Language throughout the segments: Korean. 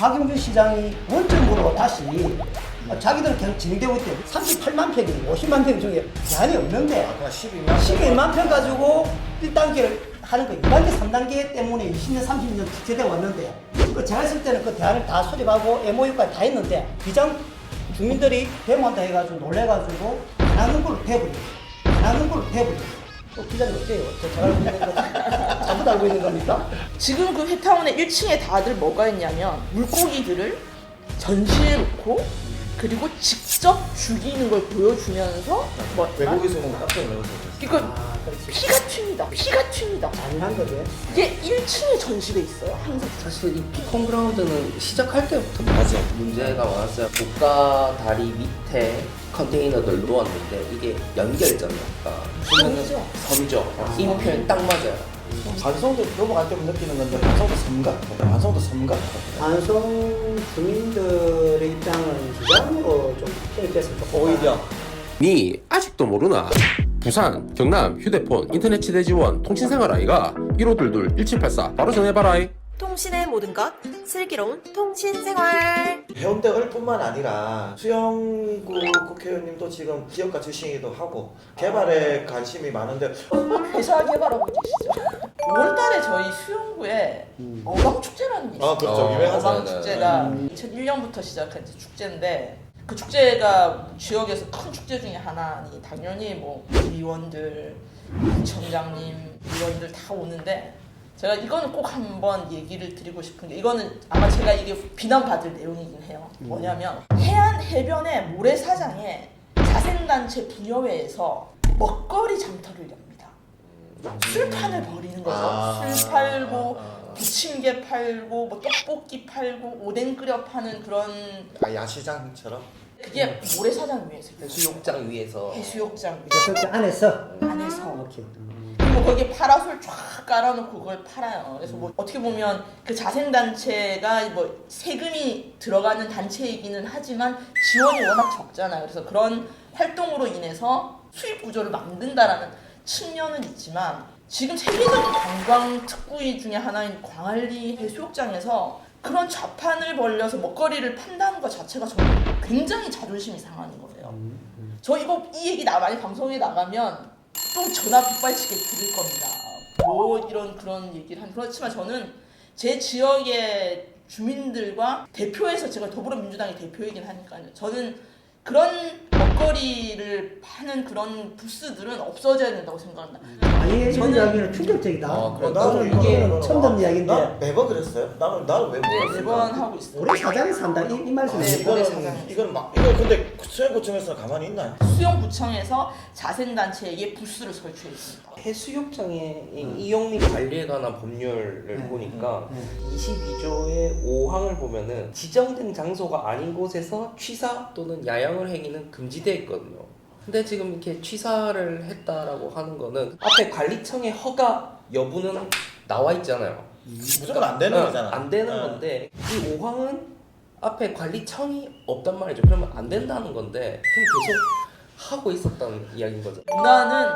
박영준 시장이 원점으로 다시 자기들은 계속 진행되고 있대. 38만 평이 50만 평 중에 제한이 없는데 아까 12만 11만 평 가지고 1단계를 하는 거 2단계, 3단계 때문에 20년, 30년 지체돼 왔는데 그 제가 했을 때는 그 대안을 다 수립하고 MOU까지 다 했는데 비장 주민들이 데모한다 해가지고 놀래가지고 안 하는 걸로 돼버리고 안 하는 걸로 돼버리고 또 기자님 어때요? 저 제가 알고 있는 겁니까? 지금 그 회타운의 1층에 다들 뭐가 있냐면 물고기들을 전시해 놓고 그리고 직접 죽이는 걸 보여주면서 뭐 외국에서 보면 깜짝 놀랐어요. 이거 아, 그렇지. 피가 튑니다. 피가 튑니다. 잔인한 거지. 이게 1층에 전시돼 있어요. 항상. 사실 이 피콘 그라운드는 시작할 때부터 맞아 문제가 많았어요. 고가 다리 밑에 컨테이너들 놓았는데 이게 연결점이었다. 섬이죠. 섬죠. 이 표현 딱 맞아요. 반성도 넘어갈 때부터 느끼는 건데 반성도 섬 같아. 반성도 섬 같아. 반송 주민들의 입장은 주장으로 좀 편입됐으면 좋겠다. 오히려 니 아직도 모르나? 부산, 경남, 휴대폰, 인터넷 치대 지원, 통신생활 아이가 1522 1784 바로 전해봐라이 통신의 모든 것 슬기로운 통신 생활. 해운대을 뿐만 아니라 수영구 국회의원님도 지금 기업가 출신이기도 하고 개발에 관심이 많은데 회사 개발하고 계시죠. 5월달에 저희 수영구에 어방 축제라는 게 있어요. 아 그렇죠 어, 유명하죠. 어방 축제가 2001년부터 시작한 이제 축제인데 그 축제가 지역에서 큰 축제 중에 하나니 당연히 뭐 의원들, 구청장님, 의원들 다 오는데 제가 이거는 꼭 한번 얘기를 드리고 싶은 게 이거는 아마 제가 이게 비난받을 내용이긴 해요. 뭐냐면 해안 해변의 모래사장에 자생단체 부녀회에서 먹거리 장터를 엽니다. 술판을 벌이는 거죠. 아. 술 팔고 아. 부침개 팔고 뭐 떡볶이 팔고 오뎅 끓여 파는 그런 아 야시장처럼 그게 모래사장 위에서 해수욕장 위에서 해수욕장 위 그래서 그 안에서 안에서 오케이. 음. 그리고 거기에 파라솔 쫙 깔아놓고 그걸 팔아요. 그래서 뭐 어떻게 보면 그 자생단체가 뭐 세금이 들어가는 단체이기는 하지만 지원이 워낙 적잖아요. 그래서 그런 활동으로 인해서 수입 구조를 만든다라는 측면은 있지만 지금 세계적인 관광 특구이 중에 하나인 광안리 해수욕장에서 그런 좌판을 벌려서 먹거리를 판다는 것 자체가 저는 굉장히 자존심이 상하는 거예요. 저 이거 이 얘기 나 많이 방송에 나가면 또 전화 빗발치게 들을 겁니다. 뭐 이런 그런 얘기를 한 그렇지만 저는 제 지역의 주민들과 대표에서 제가 더불어민주당의 대표이긴 하니까요. 저는 그런 먹거리를 파는 그런 부스들은 없어져야 된다고 생각합니다. 아예 이런 저는- 이야기는 충격적이다. 어, 그래. 나는 저는 이거- 이게 이거는 듣는 이야기인데 나 매번 그랬어요. 나는 나는 왜 네, 몰랐을까? 매번 하고 있어요. 우리 사장이 산다 이, 이 네, 네, 모래 이거는 사장. 이건 막 이거 근데 수영구청에서 가만히 있나요? 수영구청에서 자생단체에게 부스를 설치했습니다. 해수욕장의 이 이용 및 관리에 관한 법률을 네, 보니까 네, 22조의 5항을 보면은 지정된 장소가 아닌 곳에서 취사 또는 야영을 행위는 금지 되어 있거든요. 근데 지금 이렇게 취사를 했다라고 하는 거는 앞에 관리청의 허가 여부는 나와 있잖아요. 무조건 안 되는 어, 거잖아. 안 되는 어. 건데 이 5항은 앞에 관리청이 없단 말이죠. 그러면 안 된다는 건데 그럼 계속 하고 있었다는 이야기인 거죠. 문화는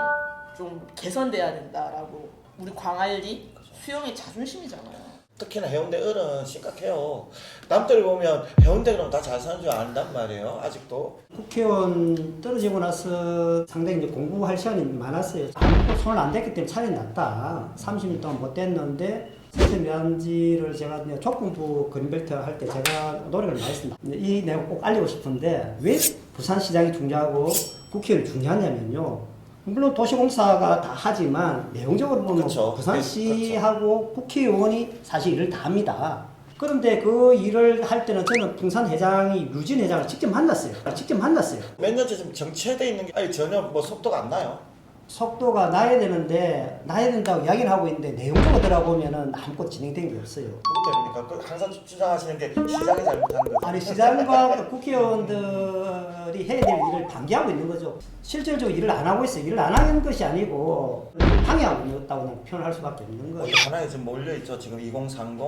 좀 개선돼야 된다라고 우리 광안리 수영의 자존심이잖아요. 특히나 해운대 을은 심각해요. 남들 보면 해운대 그러면 다잘 사는 줄 안단 말이에요. 아직도. 국회의원 떨어지고 나서 상당히 이제 공부할 시간이 많았어요. 아무것도 손을 안 댔기 때문에 차이 났다. 30일 동안 못 댔는데 세대 면지를 제가 이제 조건부 그린벨트 할 때 제가 노력을 많이 했습니다. 이 내용 꼭 알리고 싶은데 왜 부산시장이 중요하고 국회의원이 중요하냐면요. 물론 도시공사가 다 하지만 내용적으로 보면 그쵸. 부산시하고 국회의원이 사실 일을 다 합니다. 그런데 그 일을 할 때는 저는 풍산 회장이 유진 회장을 직접 만났어요. 직접 만났어요. 몇 년째 좀 정체돼 있는 게 아니 전혀 뭐 속도가 안 나요. 속도가 나야 되는데 나야 된다고 이야기는 하고 있는데 내용적으로 들어보면은 아무것도 진행된 게 없어요. 그것 때문이니까 그 항상 주장하시는 게 시장이 잘못한 거죠. 아니 시장과 국회의원들이 해야 될 일을 방기하고 있는 거죠. 실질적으로 일을 안 하고 있어요. 일을 안 하는 것이 아니고 방해하고 있다고 표현할 수밖에 없는 거예요. 어디 하나에 지금 몰려 있죠. 지금 2030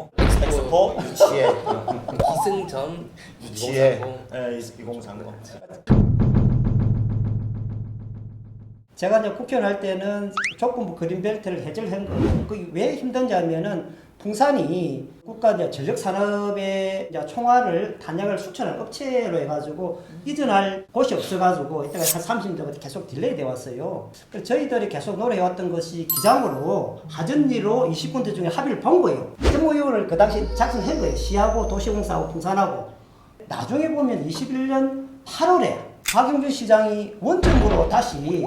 엑스포 유치해 기승전 유치해 2030 예, 2030. 제가 이제 국회의원 할 때는 조건부 그린벨트를 해제를 한 거예요. 그게 왜 힘든지 하면은 풍산이 국가 이제 전력 산업의 이제 총알을 단약을 수출하는 업체로 해가지고 이전할 곳이 없어가지고 이때가 한 30년부터 계속 딜레이 되어 왔어요. 그래서 저희들이 계속 노력해왔던 것이 기장으로 하전리로 20군데 중에 합의를 본 거예요. MOU를 그 당시 작성한 거예요. 시하고 도시공사하고 풍산하고. 나중에 보면 21년 8월에 박영준 시장이 원점으로 다시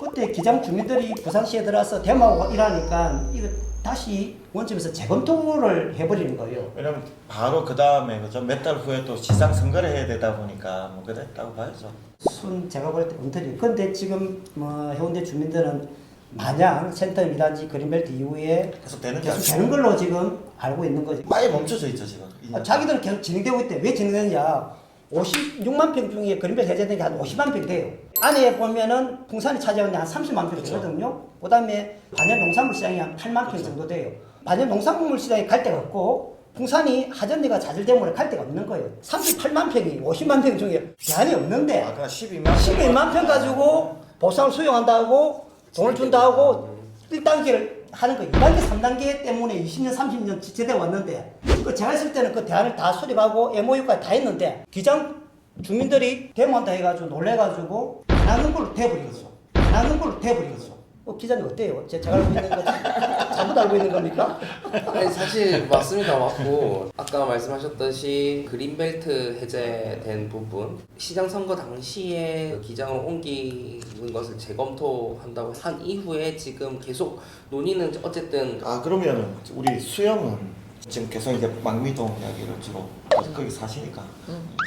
그때 기장 주민들이 부산시에 들어와서 대모하고 일하니까 이거 다시 원점에서 재검토를 해버리는 거예요. 왜냐면 바로 그 다음에 그죠 몇 달 후에 또 시장 선거를 해야 되다 보니까 뭐 그랬다고 봐야죠. 순 제가 볼때 엉터리. 근데 지금 뭐 해운대 주민들은 마냥 센터 미단지 그린벨트 이후에 계속 되는 게 계속 되는 걸로 지금 알고 있는 거지. 많이 멈춰져 있죠 지금. 아, 자기들은 계속 진행되고 있대. 왜 진행되느냐? 56만 평 중에 그린벨트 해제된 게 한 50만 평 돼요. 안에 보면은 풍산이 차지하는 게 한 30만 평 되거든요. 그 다음에 반연 농산물 시장이 한 8만 평 정도 돼요. 반연 농산물 시장에 갈 데가 없고 풍산이 하전리가 때문에 갈 데가 없는 거예요. 38만 평이 50만 평 중에 대안이 없는데 아 그냥 12만 11만 평 가지고 보상을 수용한다고 돈을 준다고 1단계를 하는 거 2단계, 3단계 때문에 20년, 30년 지체돼 왔는데 그 제가 있을 때는 그 대안을 다 수립하고 MOU까지 다 했는데 기장 주민들이 데모한다 해가지고 놀래가지고 안 하는 걸로 돼버리겠어. 안 하는 걸로 돼버리겠어. 어, 기자님 어때요? 제- 제가 알고 있는 거 잘못 알고 있는 겁니까? 아니 사실 맞습니다 맞고 아까 말씀하셨듯이 그린벨트 해제된 부분 시장 선거 당시에 그 기장을 옮기는 것을 재검토한다고 한 이후에 지금 계속 논의는 어쨌든 아 그러면 우리 수영은 지금 계속 이제 망미동 이야기를 주로 거기 사시니까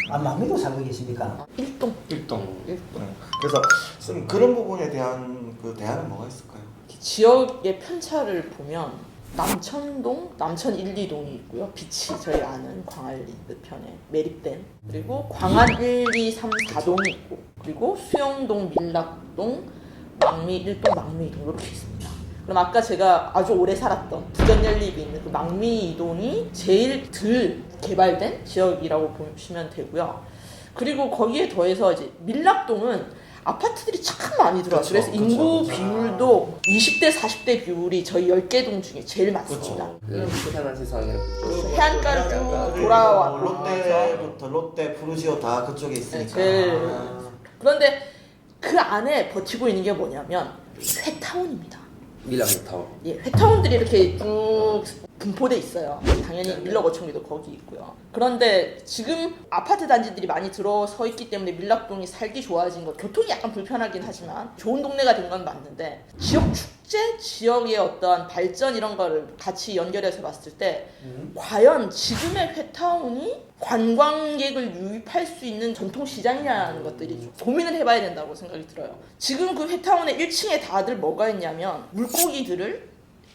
아, 마음에도 살고 계십니까? 일동 일동. 일동 네. 그래서 좀 그런 부분에 대한 그 대안은 뭐가 있을까요? 지역의 편차를 보면 남천동, 남천 1, 2동이 있고요. 빛이 저희 아는 광안리 끝편에 매립된 그리고 광안 1, 2, 3, 4동이 있고 그리고 수영동, 밀락동, 망미 1동, 망미 2동 이렇게 있습니다. 그럼 아까 제가 아주 오래 살았던 부전 연립이 있는 그 망미 2동이 제일 덜 개발된 지역이라고 보시면 되고요. 그리고 거기에 더해서 이제 밀락동은 아파트들이 참 많이 들어왔어요. 그래서 인구 그쵸. 비율도 20대, 40대 비율이 저희 10개 동 중에 제일 많습니다. 그 편한 세상에 그 해안가를 쭉뭐 돌아와서 롯데부터 롯데 푸르지오 다 그쪽에 있으니까. 제일 아. 그런데 그 안에 버티고 있는 게 뭐냐면 회타운입니다. 밀라노타워 예, 회타운들이 이렇게 쭉 분포돼 있어요. 당연히 밀락어촌리도 거기 있고요. 그런데 지금 아파트 단지들이 많이 들어서 있기 때문에 밀락동이 살기 좋아진 것, 교통이 약간 불편하긴 하지만 좋은 동네가 된 건 맞는데 지역 축 제, 지역의 어떠한 발전 이런 거를 같이 연결해서 봤을 때 과연 지금의 회타운이 관광객을 유입할 수 있는 전통 시장이냐는 것들이 좀 고민을 해봐야 된다고 생각이 들어요. 지금 그 회타운의 1층에 다들 뭐가 있냐면 물고기들을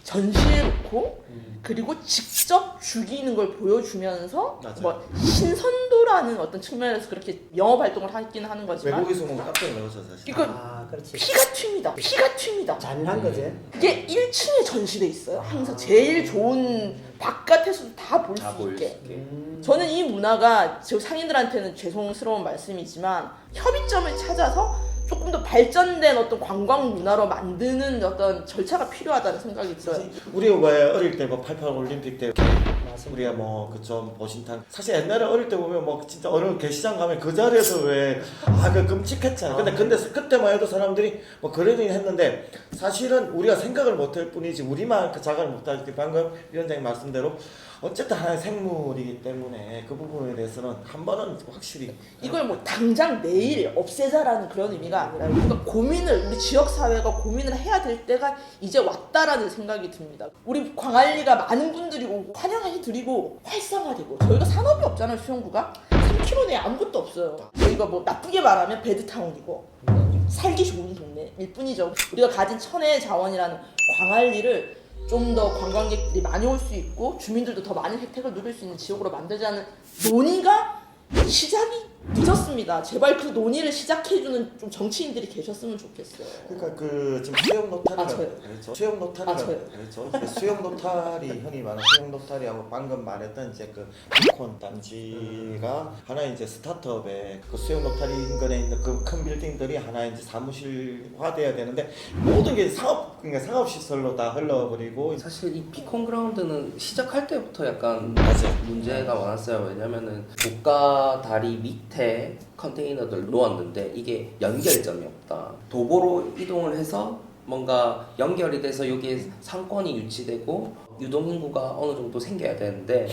전시해 놓고 그리고 직접 죽이는 걸 보여주면서 맞아요. 뭐 신선도라는 어떤 측면에서 그렇게 영업 활동을 하긴 하는 거지만 외국에서 보면 깜짝 놀랐어 사실. 이거 아, 그렇지. 피가 튑니다. 피가 튑니다. 잔인한 거지. 이게 1층에 전시돼 있어요. 항상 제일 좋은 바깥에서도 다볼수다 보일 수 있게. 있게 저는 이 문화가 저 상인들한테는 죄송스러운 말씀이지만 협의점을 찾아서 조금 더 발전된 어떤 관광 문화로 만드는 어떤 절차가 필요하다는 생각이 들어요. 우리 왜 어릴 때 뭐 88 올림픽 때 우리가 뭐 그 좀 보신탕 사실 옛날에 어릴 때 보면 뭐 진짜 어느 게시장 가면 그 자리에서 왜아그 끔찍했잖아. 근데 근데 그때만 해도 사람들이 뭐 그러긴 했는데 사실은 우리가 생각을 못할 뿐이지 우리만 그 자각을 때 방금 위원장님 말씀대로 어쨌든 하나의 생물이기 때문에 그 부분에 대해서는 한 번은 확실히 이걸 뭐 당장 내일 없애자라는 그런 의미가 아니라 우리가 고민을 우리 지역 사회가 고민을 해야 될 때가 이제 왔다라는 생각이 듭니다. 우리 광안리가 많은 분들이 오고 환영해 드리고 활성화되고 저희가 산업이 없잖아요 수영구가 3km 내에 아무것도 없어요. 저희가 뭐 나쁘게 말하면 베드타운이고 살기 좋은 동네일 뿐이죠. 우리가 가진 천혜의 자원이라는 광안리를 좀 더 관광객들이 많이 올 수 있고 주민들도 더 많은 혜택을 누릴 수 있는 지역으로 만들자는 논의가 시작이 늦었습니다. 제발 그 논의를 시작해주는 좀 정치인들이 계셨으면 좋겠어요. 그러니까 그 지금 수영 아, 노탈이라고 저요? 수영 노탈이라고 아, 저요? 그 수영 노탈이 흔히 말하는 수영 노탈이하고 방금 말했던 이제 그 비콘 단지가 하나 이제 스타트업에 그 수영 노탈이 인근에 있는 그 큰 빌딩들이 하나 이제 사무실화돼야 되는데 모든 게 상업 그러니까 상업 시설로 다 흘러버리고 사실 이 비콘 그라운드는 시작할 때부터 약간 맞아요. 문제가 많았어요. 왜냐면은 고가 다리 밑에 컨테이너들 놓았는데 이게 연결점이 없다. 도보로 이동을 해서 뭔가 연결이 돼서 여기에 상권이 유치되고 유동 인구가 어느 정도 생겨야 되는데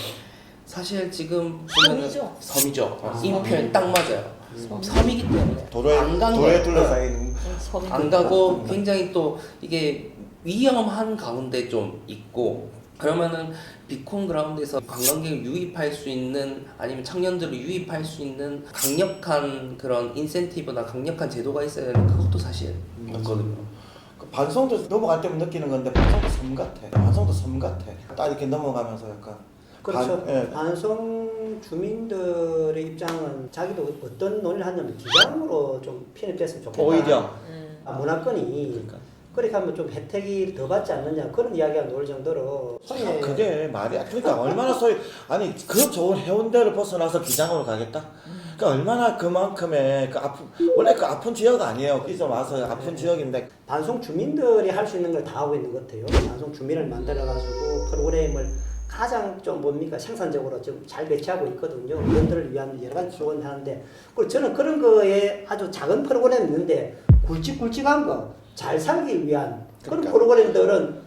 사실 지금 보면은 섬이죠. 섬이죠. 아, 이 표현 딱 맞아요. 섬. 섬이기 때문에 도로에 안간 도로에 거예요. 둘러싸여 있는 섬이 안 가고 굉장히 또 이게 위험한 가운데 좀 있고 그러면은 비콘 그라운드에서 관광객을 유입할 수 있는 아니면 청년들을 유입할 수 있는 강력한 그런 인센티브나 강력한 제도가 있어야 되는 그것도 사실 없거든요. 그 반송도 넘어갈 때면 느끼는 건데 반송도 섬 같아. 반송도 섬 같아. 딱 이렇게 넘어가면서 약간 그렇죠. 반- 예. 반송 주민들의 입장은 자기도 어떤 논의를 하냐면 기장으로 좀 편입됐으면 좋겠다. 오히려 음. 아, 문화권이 그러니까. 그렇게 하면 좀 혜택이 더 받지 않느냐 그런 이야기가 나올 정도로 참 그게 말이야. 그러니까 얼마나 소위 아니 그 좋은 해운대를 벗어나서 기장으로 가겠다. 그러니까 얼마나 그만큼의 그 아픈 원래 그 아픈 지역 아니에요. 이제 와서 아픈 지역인데 반송 주민들이 할 수 있는 걸 다 하고 있는 것 같아요. 반송 주민을 만들어 가지고 프로그램을 가장 좀 뭡니까 생산적으로 좀 잘 배치하고 있거든요. 의원들을 위한 여러 가지 지원하는데 그리고 저는 그런 거에 아주 작은 프로그램이 있는데 굵직굵직한 거 잘 살기 위한 그런 그러니까. 프로그램들은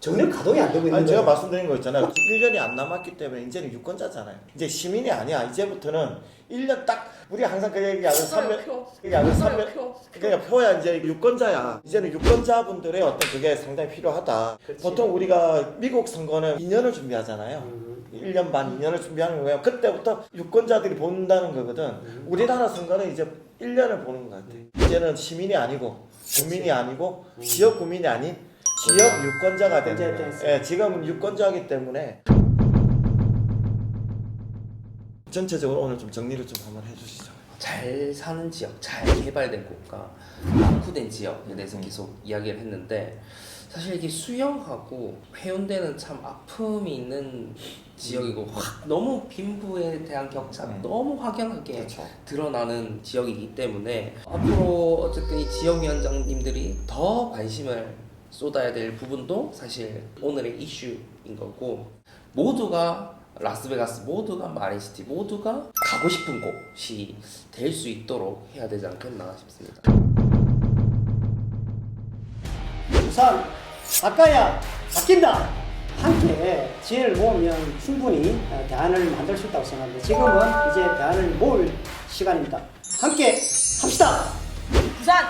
전혀 가동이 안 되고 있는 아니 제가 거예요. 말씀드린 거 있잖아요. 1년이 안 남았기 때문에 이제는 유권자잖아요. 이제 시민이 아니야. 이제부터는 1년 딱 우리 항상 그 얘기하는 3년 표. 얘기하는 3년 표. 그러니까 표야 이제 유권자야. 이제는 유권자분들의 어떤 그게 상당히 필요하다. 그렇지. 보통 우리가 미국 선거는 2년을 준비하잖아요. 음. 1년 반, 2년을 준비하는 거예요. 그때부터 유권자들이 본다는 거거든. 음. 우리나라 선거는 이제 1년을 보는 것 같아. 이제는 시민이 아니고 국민이 아니고 지역 국민이 아닌 지역 유권자가 되는 거예요. 예, 지금은 유권자이기 때문에 전체적으로 오늘 좀 정리를 좀 한번 해주시죠. 잘 사는 지역, 잘 개발된 국가, 낙후된 지역에 대해서 계속 이야기를 했는데 사실 이게 수영하고 해운대는 참 아픔이 있는 지역이고 확 너무 빈부에 대한 격차가 음. 너무 확연하게 그렇죠. 드러나는 지역이기 때문에 앞으로 어쨌든 이 지역 위원장님들이 더 관심을 쏟아야 될 부분도 사실 오늘의 이슈인 거고 모두가 라스베가스 모두가 마린시티 모두가 가고 싶은 곳이 될 수 있도록 해야 되지 않겠나 싶습니다. 우선 바꿔야 바뀐다. 함께 지혜를 모으면 충분히 어, 대안을 만들 수 있다고 생각합니다. 지금은 이제 대안을 모을 시간입니다. 함께 합시다. 부산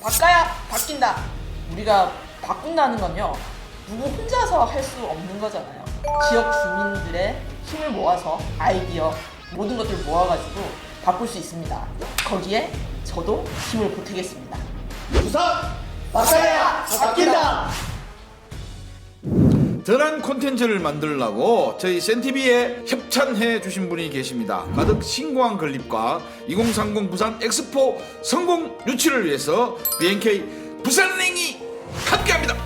바꿔야 바뀐다. 우리가 바꾼다는 건요. 누구 혼자서 할 수 없는 거잖아요. 지역 주민들의 힘을 모아서 아이디어 모든 것들을 모아가지고 바꿀 수 있습니다. 거기에 저도 힘을 보태겠습니다. 우선 바꿔야 바뀐다. 더 나은 콘텐츠를 만들려고 저희 센티비에 협찬해 주신 분이 계십니다. 가득 신고한 건립과 2030 부산 엑스포 성공 유치를 위해서 BNK 부산행이 함께합니다.